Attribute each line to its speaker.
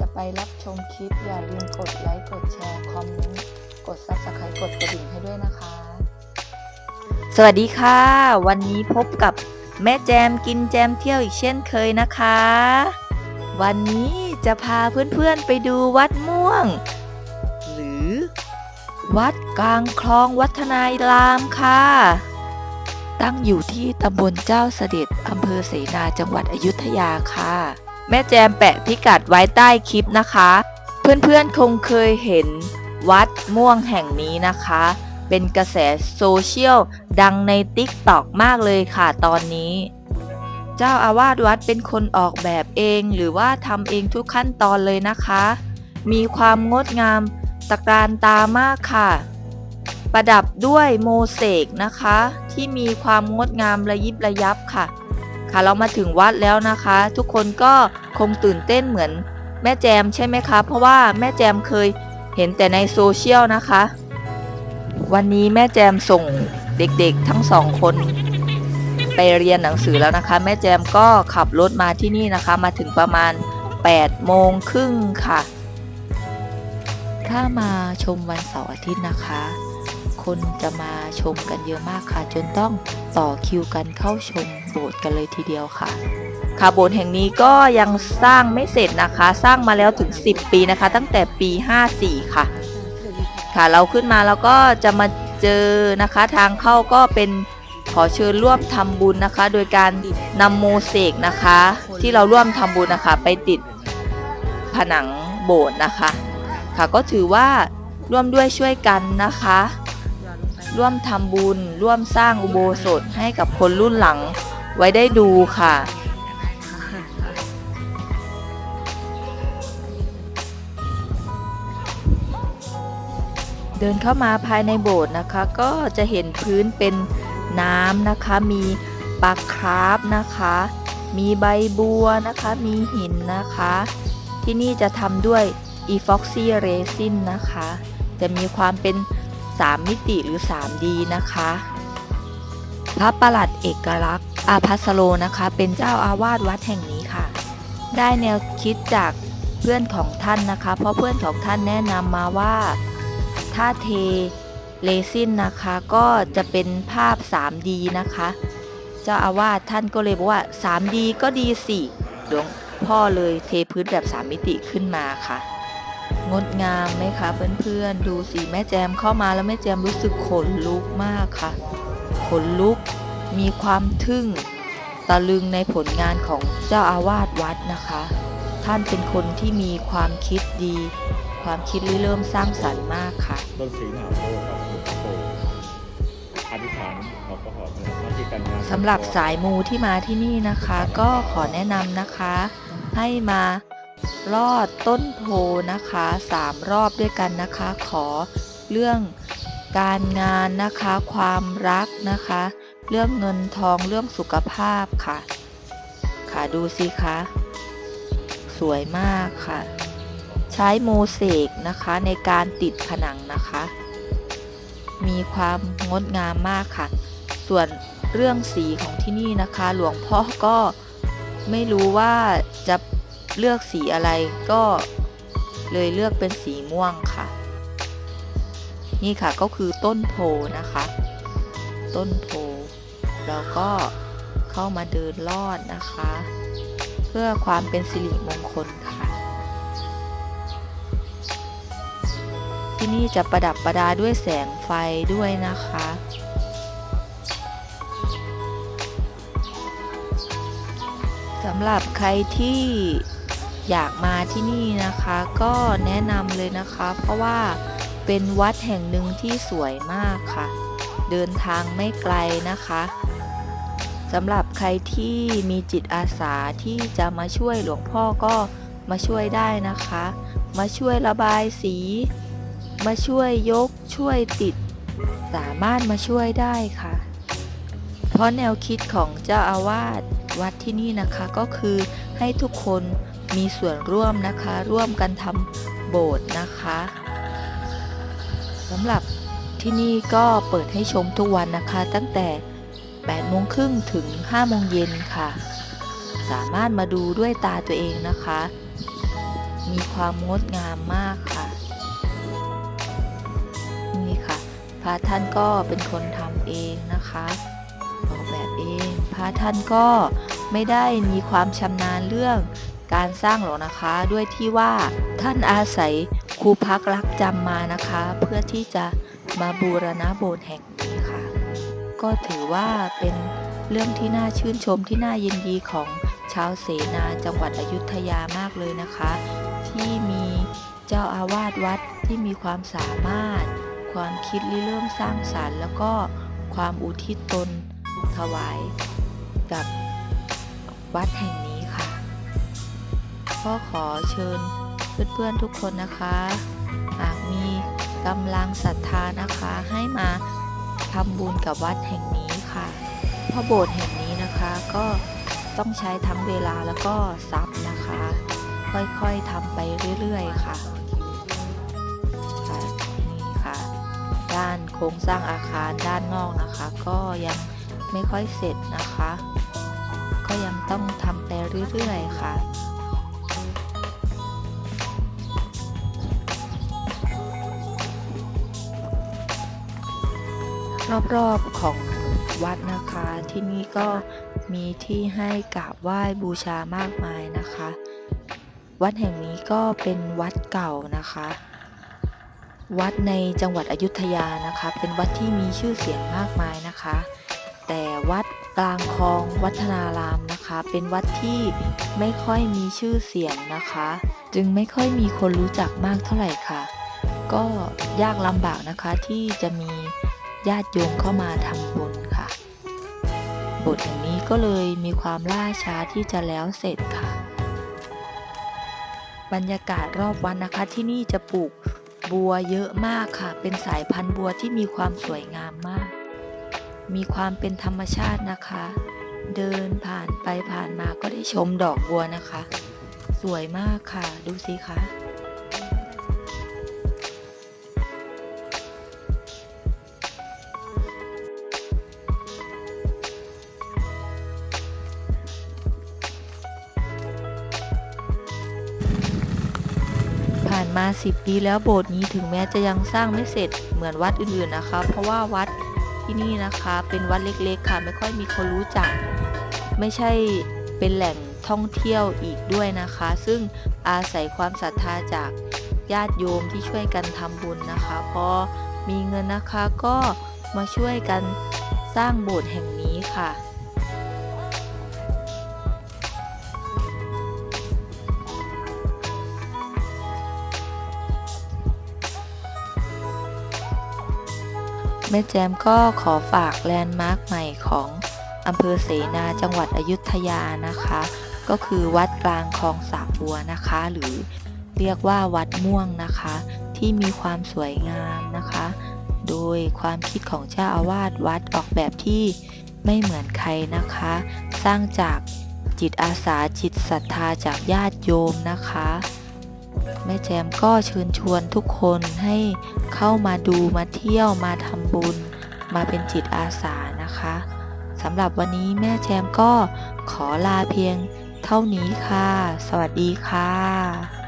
Speaker 1: จะไปรับชมคลิป อย่าลืมกดไลค์กดแชร์คอมเมนต์กด Subscribe กดกระดิ่งให้ด้วยนะคะ
Speaker 2: สวัสดีค่ะ วันนี้พบกับแม่แจมกินแจมเที่ยวอีกเช่นเคยนะคะ วันนี้จะพาเพื่อนๆไปดูวัดม่วง หรือ วัดกลางคลองวัฒนารามค่ะ ตั้งอยู่ที่ตำบลเจ้าเสด็จอำเภอเสนาจังหวัดอยุธยาค่ะ แม่แจมแปะพิกัดไว้ใต้คลิปนะคะ เพื่อนๆคงเคยเห็นวัดม่วงแห่งนี้นะคะ เป็นกระแสโซเชียลดังใน t ิ k t o k มากเลยค่ะตอนนี้ เจ้าอาวาสวัดเป็นคนออกแบบเองหรือว่าทำเองทุกขั้นตอนเลยนะคะ มีความงดงามตะการตามากค่ะ ประดับด้วยโมเสกนะคะ ที่มีความงดงามระยิบระยับค่ะค่ะเรามาถึงวัดแล้วนะคะ ทุกคนก็ คงตื่นเต้นเหมือนแม่แจมใช่ไหมคะ เพราะว่าแม่แจมเคยเห็นแต่ในโซเชียลนะคะ วันนี้แม่แจมส่งเด็กๆทั้งสองคนไปเรียนหนังสือแล้วนะคะ แม่แจมก็ขับรถมาที่นี่นะคะ มาถึงประมาณ8โมงครึ่งค่ะ ถ้ามาชมวันเสาร์อาทิตย์นะคะ คนจะมาชมกันเยอะมากค่ะ จนต้องต่อคิวกันเข้าชม โบสถ์กันเลยทีเดียวค่ะค่ะโบสถ์แห่งนี้ก็ยังสร้างไม่เสร็จนะคะ สร้างมาแล้วถึง 10 ปีนะคะ ตั้งแต่ปี 54 ค่ะ ค่ะเราขึ้นมาแล้วก็จะมาเจอนะคะทางเข้าก็เป็นขอเชิญร่วมทำบุญนะคะ โดยการนำโมเสกนะคะ ที่เราร่วมทำบุญนะคะ ไปติดผนังโบสถ์นะคะ ค่ะก็ถือว่าร่วมด้วยช่วยกันนะคะ ร่วมทำบุญ ร่วมสร้างอุโบสถให้กับคนรุ่นหลัง ไว้ได้ดูค่ะ เดินเข้ามาภายในโบสถ์นะคะ ก็จะเห็นพื้นเป็นน้ำนะคะ มีปลาคราฟนะคะ มีใบบัวนะคะ มีหินนะคะ ที่นี่จะทำด้วย e f o x y resin นะคะ จะมีความเป็น 3 มิติหรือ 3D นะคะ พระประหลัดเอกลักษณ์ อาภัสโลนะคะ เป็นเจ้าอาวาสวัดแห่งนี้ค่ะ ได้แนวคิดจากเพื่อนของท่านนะคะ เพราะเพื่อนของท่านแนะนำมาว่าถ้าเทเรซินนะคะก็จะเป็นภาพ 3D นะคะ เจ้าอาวาสท่านก็เลยบอกว่า 3D ก็ดีสิหลวงพ่อเลยเทพื้นแบบ 3 มิติขึ้นมาค่ะ งดงามไหมคะเพื่อนๆ ดูสิแม่แจมเข้ามาแล้วแม่แจมรู้สึกขนลุกมากค่ะ นลุก มีความทึ่ง ตะลึงในผลงานของเจ้าอาวาสวัดนะคะ ท่านเป็นคนที่มีความคิดดี ความคิดริเริ่มสร้างสรรค์มากค่ะ
Speaker 3: ต้นสีหนาวโพครับหลวงพ่อโพอธิษฐานขอประกอบในหน้าที่การงาน
Speaker 2: สำหรับสายมูที่มาที่นี่นะคะ ก็ขอแนะนำนะคะ ให้มาลอดต้นโพนะคะสามรอบด้วยกันนะคะ ขอเรื่อง การงานนะคะ ความรักนะคะ เรื่องเงินทองเรื่องสุขภาพค่ะ ค่ะดูสิคะสวยมากค่ะ ใช้โมเสกนะคะในการติดผนังนะคะ มีความงดงามมากค่ะ ส่วนเรื่องสีของที่นี่นะคะ หลวงพ่อก็ไม่รู้ว่าจะเลือกสีอะไรก็เลยเลือกเป็นสีม่วงค่ะ นี่ค่ะก็คือต้นโพนะคะ ต้นโพเราก็เข้ามาเดินลอดนะคะ เพื่อความเป็นสิริมงคลค่ะ ที่นี่จะประดับประดาด้วยแสงไฟด้วยนะคะสำหรับใครที่อยากมาที่นี่นะคะ ก็แนะนำเลยนะคะ เพราะว่า เป็นวัดแห่งหนึ่งที่สวยมากค่ะ เดินทางไม่ไกลนะคะสำหรับใครที่มีจิตอาสาที่จะมาช่วยหลวงพ่อก็มาช่วยได้นะคะ มาช่วยระบายสี มาช่วยยกช่วยติด สามารถมาช่วยได้ค่ะ เพราะแนวคิดของเจ้าอาวาสวัดที่นี่นะคะก็คือให้ทุกคนมีส่วนร่วมนะคะ ร่วมกันทำโบสถ์นะคะ สำหรับที่นี่ก็เปิดให้ชมทุกวันนะคะ ตั้งแต่8โมงครึ่งถึง5โมงเย็นค่ะ สามารถมาดูด้วยตาตัวเองนะคะ มีความงดงามมากค่ะ นี่ค่ะ พระท่านก็เป็นคนทำเองนะคะออกแบบเอง พระท่านก็ไม่ได้มีความชำนาญเรื่องการสร้างหรอกนะคะ ด้วยที่ว่าท่านอาศัย ครูพักรักจำมานะคะ เพื่อที่จะมาบูรณะโบสถ์แห่งนี้ค่ะ ก็ถือว่าเป็นเรื่องที่น่าชื่นชมที่น่ายินดีของชาวเสนาจังหวัดอยุธยามากเลยนะคะ ที่มีเจ้าอาวาสวัดที่มีความสามารถ ความคิดริเริ่มสร้างสารรค์ แล้วก็ความอุทิศตนถวายกับวัดแห่งนี้ค่ะ ก็ขอเชิญ เพื่อนๆทุกคนนะคะ หากมีกำลังศรัทธานะคะให้มาทำบุญกับวัดแห่งนี้ค่ะ เพราะโบสถ์แห่งนี้นะคะก็ต้องใช้ทั้งเวลาแล้วก็ทรัพย์นะคะ ค่อยๆทำไปเรื่อยๆค่ะค่ะนี่ค่ะ ด้านโครงสร้างอาคารด้านนอกนะคะ ก็ยังไม่ค่อยเสร็จนะคะ ก็ยังต้องทำไปเรื่อยๆค่ะ รอบๆของวัดนะคะ ที่นี่ก็มีที่ให้กราบไหว้บูชามากมายนะคะ วัดแห่งนี้ก็เป็นวัดเก่านะคะ วัดในจังหวัดอยุธยานะคะ เป็นวัดที่มีชื่อเสียงมากมายนะคะ แต่วัดกลางคลองวัฒนารามนะคะ เป็นวัดที่ไม่ค่อยมีชื่อเสียงนะคะ จึงไม่ค่อยมีคนรู้จักมากเท่าไหร่ค่ะ ก็ยากลำบากนะคะที่จะมี ญาติโยมเข้ามาทำบุญค่ะบทแห่งนี้ก็เลยมีความล่าช้าที่จะแล้วเสร็จค่ะ บรรยากาศรอบวันนะคะที่นี่จะปลูกบัวเยอะมากค่ะ เป็นสายพันธุ์บัวที่มีความสวยงามมาก มีความเป็นธรรมชาตินะคะ เดินผ่านไปผ่านมาก็ได้ชมดอกบัวนะคะ สวยมากค่ะ ดูสิคะ มา 10 ปีแล้วโบสถ์นี้ถึงแม้จะยังสร้างไม่เสร็จเหมือนวัดอื่นๆนะคะ เพราะว่าวัดที่นี่นะคะเป็นวัดเล็กๆค่ะไม่ค่อยมีคนรู้จัก ไม่ใช่เป็นแหล่งท่องเที่ยวอีกด้วยนะคะ ซึ่งอาศัยความศรัทธาจากญาติโยมที่ช่วยกันทำบุญนะคะพอมีเงินนะคะก็มาช่วยกันสร้างโบสถ์แห่งนี้ค่ะ แม่แจมก็ขอฝากแลนด์มาร์คใหม่ของอำเภอเสนาจังหวัดอยุธยานะคะ ก็คือวัดกลางคลองสาบัวนะคะ หรือเรียกว่าวัดม่วงนะคะ ที่มีความสวยงามนะคะ โดยความคิดของเจ้าอาวาสวัดออกแบบที่ไม่เหมือนใครนะคะ สร้างจากจิตอาสาจิตศรัทธาจากญาติโยมนะคะ แม่แจมก็เชิญชวนทุกคนให้เข้ามาดูมาเที่ยวมาทำบุญ มาเป็นจิตอาสานะคะสำหรับวันนี้แม่แจมก็ขอลาเพียงเท่านี้ค่ะ สวัสดีค่ะ